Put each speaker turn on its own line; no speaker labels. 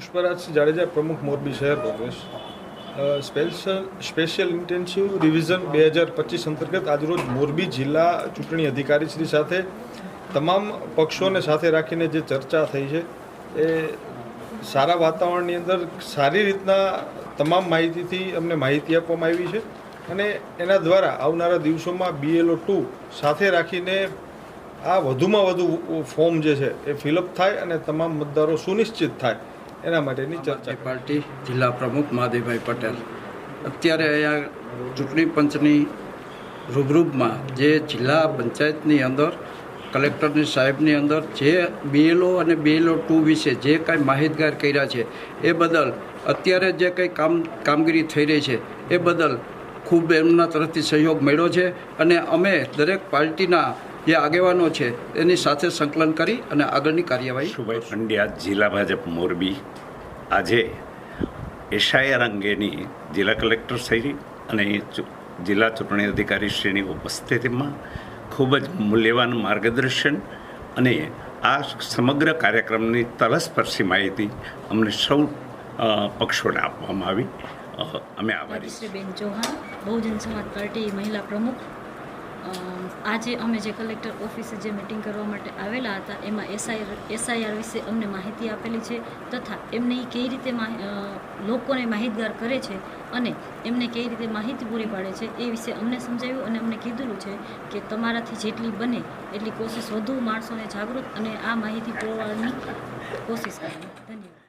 પુષ્પરાજસિંહ જાડેજા પ્રમુખ મોરબી શહેર Congress. Special special intensive revision બે હજાર પચીસ અંતર્ગત આજરોજ મોરબી જિલ્લા ચૂંટણી અધિકારી શ્રી સાથે તમામ પક્ષોને સાથે રાખીને જે ચર્ચા થઈ છે, એ સારા વાતાવરણની અંદર સારી રીતના તમામ માહિતીથી અમને માહિતી આપવામાં આવી છે અને એના દ્વારા આવનારા દિવસોમાં બીએલઓ ટુ સાથે રાખીને આ વધુમાં વધુ ફોર્મ જે છે એ ફિલઅપ થાય અને તમામ મતદારો સુનિશ્ચિત થાય. એના માટેની ચર્ચા
પાર્ટી જિલ્લા પ્રમુખ મહાદેવભાઈ પટેલ. અત્યારે અહીંયા ચૂંટણી પંચની રૂબરૂબમાં જે જિલ્લા પંચાયતની અંદર, કલેક્ટરની સાહેબની અંદર જે બીએલઓ અને બીએલઓ ટુ વિશે જે કાંઈ માહિતગાર કર્યા છે, એ બદલ અત્યારે જે કંઈ કામ, કામગીરી થઈ રહી છે, એ બદલ ખૂબ એમના તરફથી સહયોગ મળ્યો છે અને અમે દરેક પાર્ટીના જે આગેવાનો છે એની સાથે સંકલન કરી અને આગળની કાર્યવાહી
શુભાઈ પંડ્યા જિલ્લા ભાજપ મોરબી. આજે એશઆઈઆર અંગેની જિલ્લા કલેક્ટર શ્રી અને જિલ્લા ચૂંટણી અધિકારી શ્રીની ઉપસ્થિતિમાં ખૂબ જ મૂલ્યવાન માર્ગદર્શન અને આ સમગ્ર કાર્યક્રમની તલસ્પર્શી માહિતી અમને સૌ પક્ષોને આપવામાં આવી. અમે આભારી શ્રી
બેન ચૌહાણ બહુજન સમાજ પાર્ટી મહિલા પ્રમુખ આજે અમે જે કલેક્ટર ઓફિસે જે મિટિંગ કરવા માટે આવેલા હતા, એમાં એસઆઈઆર એસઆઈઆર વિશે અમને માહિતી આપેલી છે તથા એમને એ કઈ રીતે લોકોને માહિતગાર કરે છે અને એમને કઈ રીતે માહિતી પૂરી પાડે છે એ વિશે અમને સમજાવ્યું અને અમને કીધેલું છે કે તમારાથી જેટલી બને એટલી કોશિશ વધુ માણસોને જાગૃત અને આ માહિતી પુરવવાની કોશિશ કરવાની.